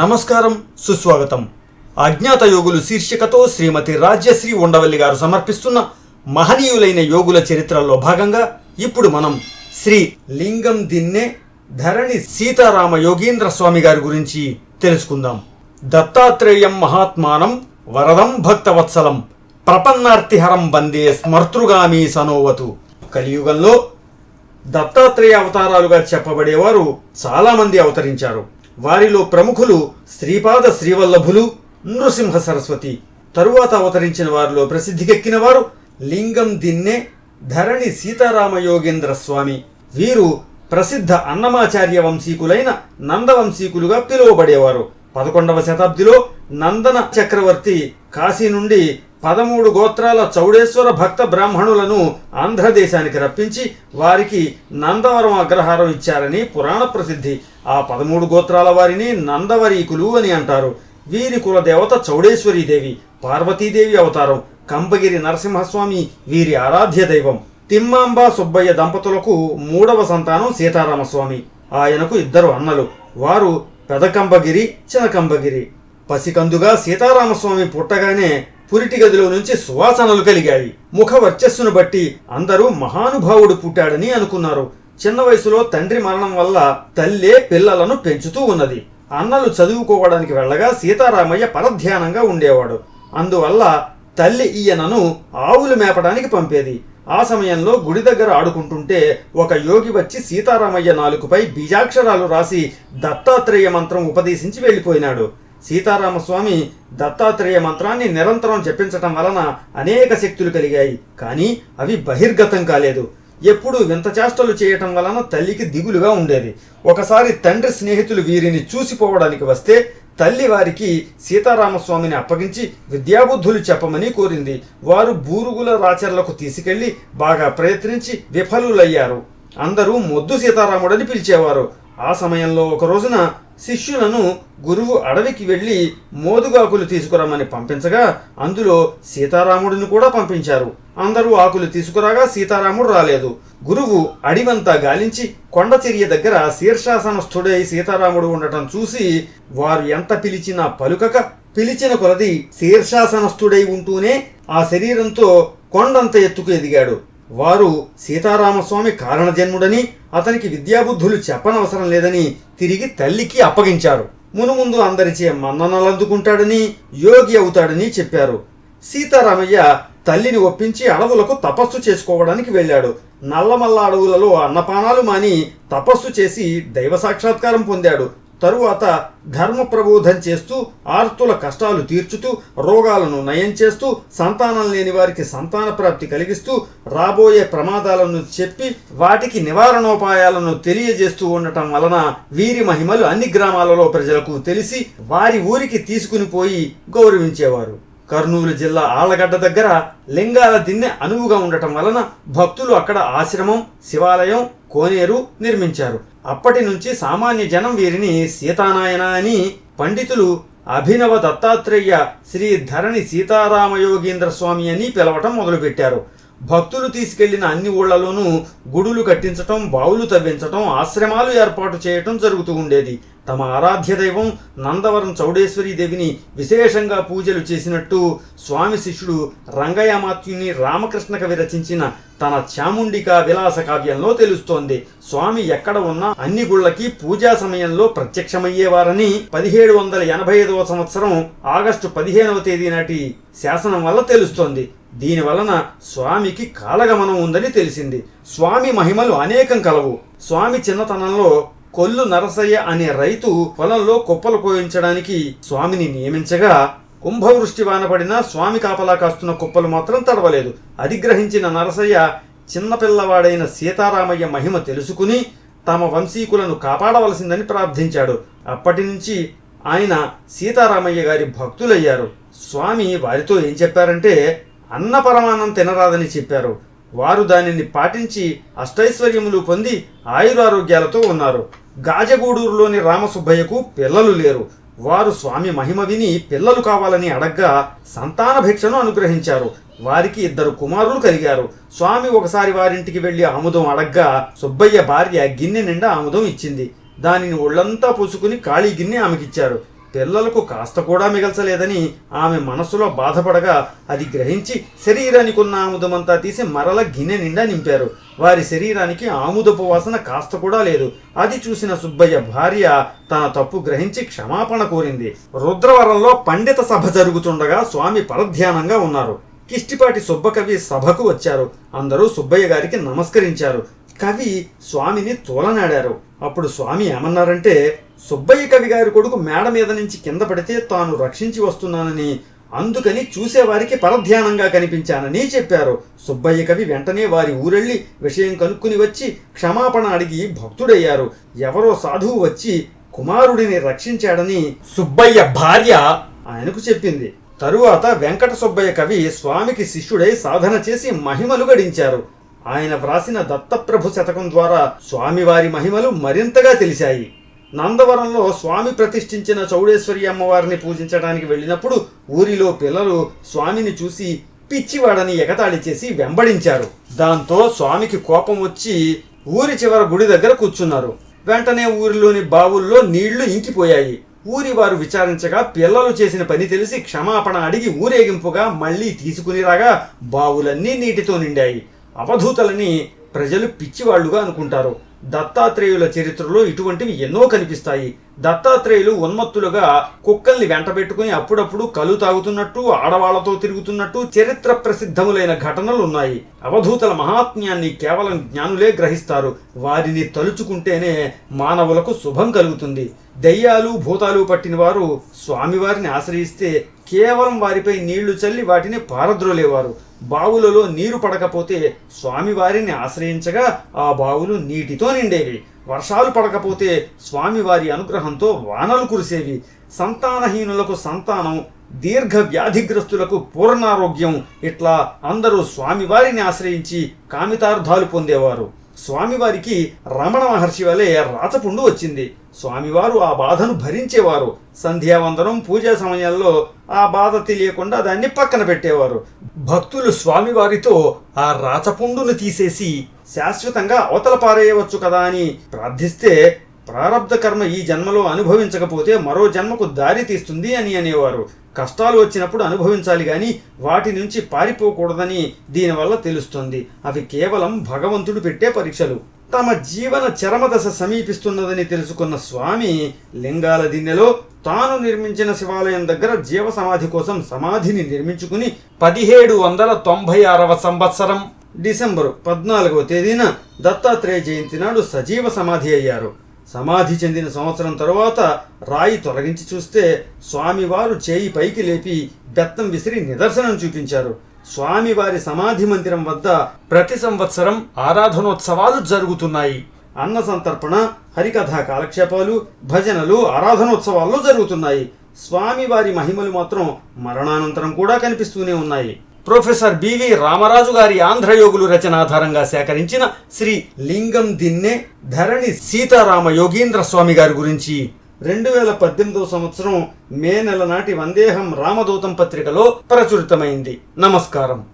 నమస్కారం సుస్వాగతం. అజ్ఞాత యోగులు శీర్షికతో శ్రీమతి రాజ్యశ్రీ ఉండవల్లి గారు సమర్పిస్తున్న మహనీయులైన యోగుల చరిత్రలో భాగంగా ఇప్పుడు మనం శ్రీ లింగం దిన్నె ధరణి సీతారామ యోగీంద్ర స్వామి గారి గురించి తెలుసుకుందాం. దత్తాత్రేయం మహాత్మానం వరదం భక్తవత్సలం ప్రపన్నార్తిహరం వందే స్మర్తృగామి సనోవతు. కలియుగంలో దత్తాత్రేయ అవతారాలుగా చెప్పబడేవారు చాలామంది అవతరించారు. వారిలో ప్రముఖులు శ్రీపాద శ్రీవల్లభులు నృసింహ సరస్వతి. తరువాత అవతరించిన వారిలో ప్రసిద్ధికెక్కినవారు లింగం దిన్నె ధరణి సీతారామ యోగేంద్ర స్వామి. వీరు ప్రసిద్ధ అన్నమాచార్య వంశీకులైన నందవంశీకులుగా పిలువబడేవారు. పదకొండవ శతాబ్దిలో నందన చక్రవర్తి కాశీ నుండి పదమూడు గోత్రాల చౌడేశ్వర భక్త బ్రాహ్మణులను ఆంధ్రదేశానికి రప్పించి వారికి నందవరం అగ్రహారం ఇచ్చారని పురాణ ప్రసిద్ధి. ఆ పదమూడు గోత్రాల వారిని నందవరీకులు అని అంటారు. వీరి కులదేవత చౌడేశ్వరీదేవి పార్వతీదేవి అవతారం కంబగిరి నరసింహస్వామి వీరి ఆరాధ్య దైవం తిమ్మాంబ సుబ్బయ్య దంపతులకు మూడవ సంతానం సీతారామస్వామి. ఆయనకు ఇద్దరు అన్నలు వారు పెదకంబగిరి చినకంబగిరి. పసికందుగా సీతారామస్వామి పుట్టగానే పురిటి గదిలో నుంచి సువాసనలు కలిగాయి. ముఖ వర్చస్సును బట్టి అందరూ మహానుభావుడు పుట్టాడని అనుకున్నారు. చిన్న వయసులో తండ్రి మరణం వల్ల తల్లే పిల్లలను పెంచుతూ ఉన్నది. అన్నలు చదువుకోవడానికి వెళ్ళగా సీతారామయ్య పరధ్యానంగా ఉండేవాడు. అందువల్ల తల్లి ఈయనను ఆవులు మేపడానికి పంపేది. ఆ సమయంలో గుడి దగ్గర ఆడుకుంటుంటే ఒక యోగి వచ్చి సీతారామయ్య నాలుకపై బీజాక్షరాలు రాసి దత్తాత్రేయ మంత్రం ఉపదేశించి వెళ్ళిపోయినాడు. సీతారామస్వామి దత్తాత్రేయ మంత్రాన్ని నిరంతరం జపించటం వలన అనేక శక్తులు కలిగాయి. కానీ అవి బహిర్గతం కాలేదు. ఎప్పుడు వింత చేష్టలు చేయటం వలన తల్లికి దిగులుగా ఉండేది ఒకసారి తండ్రి స్నేహితులు వీరిని చూసిపోవడానికి వస్తే తల్లి వారికి సీతారామస్వామిని అప్పగించి విద్యాబుద్ధులు చెప్పమని కోరింది. వారు బూరుగుల రాచర్లకు తీసుకెళ్ళి బాగా ప్రయత్నించి విఫలులయ్యారు. అందరూ మొద్దు సీతారాముడని పిలిచేవారు. ఆ సమయంలో ఒక రోజున శిష్యులను గురువు అడవికి వెళ్ళి మోదుగాకులు తీసుకురమ్మని పంపించగా అందులో సీతారాముడిని కూడా పంపించారు. అందరూ ఆకులు తీసుకురాగా సీతారాముడు రాలేదు. గురువు అడివంతా గాలించి కొండచెరియ దగ్గర శీర్షాసనస్థుడై సీతారాముడు ఉండటం చూసి వారు ఎంత పిలిచినా పలుకక పిలిచిన కొలది శీర్షాసనస్థుడై ఉంటూనే ఆ శరీరంతో కొండంత ఎత్తుకు ఎదిగాడు. వారు సీతారామస్వామి కారణజన్ముడని అతనికి విద్యాబుద్ధులు చెప్పనవసరం లేదని తిరిగి తల్లికి అప్పగించారు. మునుముందు అందరిచే మన్ననలందుకుంటాడని యోగి అవుతాడని చెప్పారు. సీతారామయ్య తల్లిని ఒప్పించి అడవులకు తపస్సు చేసుకోవడానికి వెళ్ళాడు. నల్లమల్ల అడవులలో అన్నపానాలు మాని తపస్సు చేసి దైవ సాక్షాత్కారం పొందాడు. తరువాత ధర్మ ప్రబోధం చేస్తూ ఆర్తుల కష్టాలు తీర్చుతూ రోగాలను నయం చేస్తూ సంతానం లేని వారికి సంతాన ప్రాప్తి కలిగిస్తూ రాబోయే ప్రమాదాలను చెప్పి వాటికి నివారణోపాయాలను తెలియజేస్తూ ఉండటం వలన వీరి మహిమలు అన్ని గ్రామాలలో ప్రజలకు తెలిసి వారి ఊరికి తీసుకుని పోయి గౌరవించేవారు. కర్నూలు జిల్లా ఆళ్ళగడ్డ దగ్గర లింగాల దిన్నె అనువుగా ఉండటం వలన భక్తులు అక్కడ ఆశ్రమం శివాలయం కోనేరు నిర్మించారు. అప్పటి నుంచి సామాన్య జనం వీరిని సీతానాయన అని పండితులు అభినవ దత్తాత్రేయ శ్రీ ధరణి సీతారామయోగీంద్ర స్వామి అని పిలవటం మొదలుపెట్టారు. భక్తులు తీసుకెళ్ళిన అన్ని ఊళ్ళలోనూ గుడులు కట్టించటం బావులు తవ్వించటం ఆశ్రమాలు ఏర్పాటు చేయటం జరుగుతూ ఉండేది. తమ ఆరాధ్య దైవం నందవరం చౌడేశ్వరీ దేవిని విశేషంగా పూజలు చేసినట్టు స్వామి శిష్యుడు రంగయామాత్యుని రామకృష్ణ కవి రచించిన తన చాముండిక విలాస కావ్యంలో తెలుస్తోంది. స్వామి ఎక్కడ ఉన్నా అన్ని గుళ్ళకి పూజా సమయంలో ప్రత్యక్షమయ్యేవారని పదిహేడు వందల ఎనభై ఐదవ సంవత్సరం ఆగస్టు పదిహేనవ తేదీ నాటి శాసనం వల్ల తెలుస్తోంది. దీని వలన స్వామికి కాలగమనం ఉందని తెలిసింది. స్వామి మహిమలు అనేకం కలవు. స్వామి చిన్నతనంలో కొల్లు నరసయ్య అనే రైతు పొలంలో కుప్పలు కోయించడానికి స్వామిని నియమించగా కుంభవృష్టి వానపడినా స్వామి కాపలా కాస్తున్న కుప్పలు మాత్రం తడవలేదు. అధిగ్రహించిన నరసయ్య చిన్నపిల్లవాడైన సీతారామయ్య మహిమ తెలుసుకుని తమ వంశీకులను కాపాడవలసిందని ప్రార్థించాడు. అప్పటి నుంచి ఆయన సీతారామయ్య గారి భక్తులయ్యారు. స్వామి వారితో ఏం చెప్పారంటే అన్నపరమాన్నం తినరాదని చెప్పారు. వారు దానిని పాటించి అష్టైశ్వర్యములు పొంది ఆయురారోగ్యాలతో ఉన్నారు. గాజగూడూరులోని రామసుబ్బయ్యకు పిల్లలు లేరు. వారు స్వామి మహిమ విని పిల్లలు కావాలని అడగ్గా సంతాన భిక్షను అనుగ్రహించారు. వారికి ఇద్దరు కుమారులు కలిగారు. స్వామి ఒకసారి వారింటికి వెళ్ళి ఆముదం అడగ్గా సుబ్బయ్య భార్య గిన్నె నిండా ఆముదం ఇచ్చింది. దానిని ఒళ్ళంతా పూసుకుని ఖాళీ గిన్నె ఆమెకిచ్చారు. పిల్లలకు కాస్త కూడా మిగల్చలేదని ఆమె మనసులో బాధపడగా అది గ్రహించి శరీరానికి ఉన్న ఆముదమంతా తీసి మరల గిన్నె నిండా నింపారు. వారి శరీరానికి ఆముదపు వాసన కాస్త కూడా లేదు. అది చూసిన సుబ్బయ్య భార్య తన తప్పు గ్రహించి క్షమాపణ కోరింది. రుద్రవరంలో పండిత సభ జరుగుతుండగా స్వామి పరధ్యానంగా ఉన్నారు. కిష్టిపాటి సుబ్బకవి సభకు వచ్చారు. అందరూ సుబ్బయ్య గారికి నమస్కరించారు. కవి స్వామిని తోలనాడారు. అప్పుడు స్వామి ఏమన్నారంటే సుబ్బయ్య కవి గారి కొడుకు మేడ మీద నుంచి కింద పడితే తాను రక్షించి వస్తున్నానని అందుకని చూసేవారికి పరధ్యానంగా కనిపించానని చెప్పారు. సుబ్బయ్య కవి వెంటనే వారి ఊరెళ్ళి విషయం కనుక్కుని వచ్చి క్షమాపణ అడిగి భక్తుడయ్యారు. ఎవరో సాధువు వచ్చి కుమారుడిని రక్షించాడని సుబ్బయ్య భార్య ఆయనకు చెప్పింది. తరువాత వెంకట సుబ్బయ్య కవి స్వామికి శిష్యుడై సాధన చేసి మహిమలు గడించారు. ఆయన వ్రాసిన దత్తప్రభు శతకం ద్వారా స్వామివారి మహిమలు మరింతగా తెలిశాయి. నందవరంలో స్వామి ప్రతిష్ఠించిన చౌడేశ్వరి అమ్మవారిని పూజించడానికి వెళ్ళినప్పుడు ఊరిలో పిల్లలు స్వామిని చూసి పిచ్చివాడని ఎగతాళి చేసి వెంబడించారు. దాంతో స్వామికి కోపం వచ్చి ఊరి చివర గుడి దగ్గర కూర్చున్నారు. వెంటనే ఊరిలోని బావుల్లో నీళ్ళు ఇంకిపోయాయి. ఊరి వారు విచారించగా పిల్లలు చేసిన పని తెలిసి క్షమాపణ అడిగి ఊరేగింపుగా మళ్ళీ తీసుకుని రాగా బావులన్నీ నీటితో నిండాయి. అవధూతలని ప్రజలు పిచ్చివాళ్ళుగా అనుకుంటారు. దత్తాత్రేయుల చరిత్రలో ఇటువంటివి ఎన్నో కనిపిస్తాయి. దత్తాత్రేయులు ఉన్మత్తులుగా కుక్కల్ని వెంటబెట్టుకుని అప్పుడప్పుడు కలు తాగుతున్నట్టు ఆడవాళ్ళతో తిరుగుతున్నట్టు చరిత్ర ప్రసిద్ధములైన ఘటనలు ఉన్నాయి అవధూతల మహాత్మ్యాన్ని కేవలం జ్ఞానులే గ్రహిస్తారు. వారిని తలుచుకుంటేనే మానవులకు శుభం కలుగుతుంది. దయ్యాలు భూతాలు పట్టిన వారు స్వామివారిని ఆశ్రయిస్తే కేవలం వారిపై నీళ్ళు చల్లి వాటిని పారద్రోలేవారు. బావులలో నీరు పడకపోతే స్వామివారిని ఆశ్రయించగా ఆ బావులు నీటితో నిండేవి. వర్షాలు పడకపోతే స్వామివారి అనుగ్రహంతో వానలు కురిసేవి. సంతానహీనులకు సంతానం దీర్ఘ వ్యాధిగ్రస్తులకు పూర్ణారోగ్యం ఇట్లా అందరూ స్వామివారిని ఆశ్రయించి కామితార్థాలు పొందేవారు. స్వామివారికి రమణ మహర్షి వలె రాచపుండు వచ్చింది. స్వామివారు ఆ బాధను భరించేవారు. సంధ్యావందనం పూజా సమయంలో ఆ బాధ తెలియకుండా దాన్ని పక్కన పెట్టేవారు. భక్తులు స్వామివారితో ఆ రాచపుండును తీసేసి శాశ్వతంగా అవతల పారేయవచ్చు కదా అని ప్రార్థిస్తే ప్రారంధ కర్మ ఈ జన్మలో అనుభవించకపోతే మరో జన్మకు దారి తీస్తుంది అని అనేవారు. కష్టాలు వచ్చినప్పుడు అనుభవించాలి కానీ వాటి నుంచి పారిపోకూడదని దీనివల్ల తెలుస్తుంది. అవి కేవలం భగవంతుడు పెట్టే పరీక్షలు. తమ జీవన చరమదశ సమీపిస్తున్నదని తెలుసుకున్న స్వామి లింగాల దిన్నెలో తాను నిర్మించిన శివాలయం దగ్గర జీవ సమాధి కోసం సమాధిని నిర్మించుకుని పదిహేడు వందల తొంభై ఆరవ సంవత్సరం డిసెంబరు పద్నాలుగవ తేదీన దత్తాత్రేయ జయంతి నాడు సజీవ సమాధి అయ్యారు. సమాధి చెందిన సంవత్సరం తరువాత రాయి తొలగించి చూస్తే స్వామివారు చేయి పైకి లేపి బెత్తం విసిరి నిదర్శనం చూపించారు. స్వామివారి సమాధి మందిరం వద్ద ప్రతి సంవత్సరం ఆరాధనోత్సవాలు జరుగుతున్నాయి. అన్న సంతర్పణ హరికథా కాలక్షేపాలు భజనలు ఆరాధనోత్సవాల్లో జరుగుతున్నాయి. స్వామివారి మహిమలు మాత్రం మరణానంతరం కూడా కనిపిస్తూనే ఉన్నాయి. ప్రొఫెసర్ బివి రామరాజు గారి ఆంధ్రయోగులు రచనాధారంగా సేకరించిన శ్రీ లింగం దిన్నే ధరణి సీతారామ యోగీంద్ర స్వామి గారి గురించి. రెండు వేల పద్దెనిమిదవ సంవత్సరం మే నెల నాటి వందేహం రామదూతం పత్రికలో ప్రచురితమైంది. నమస్కారం.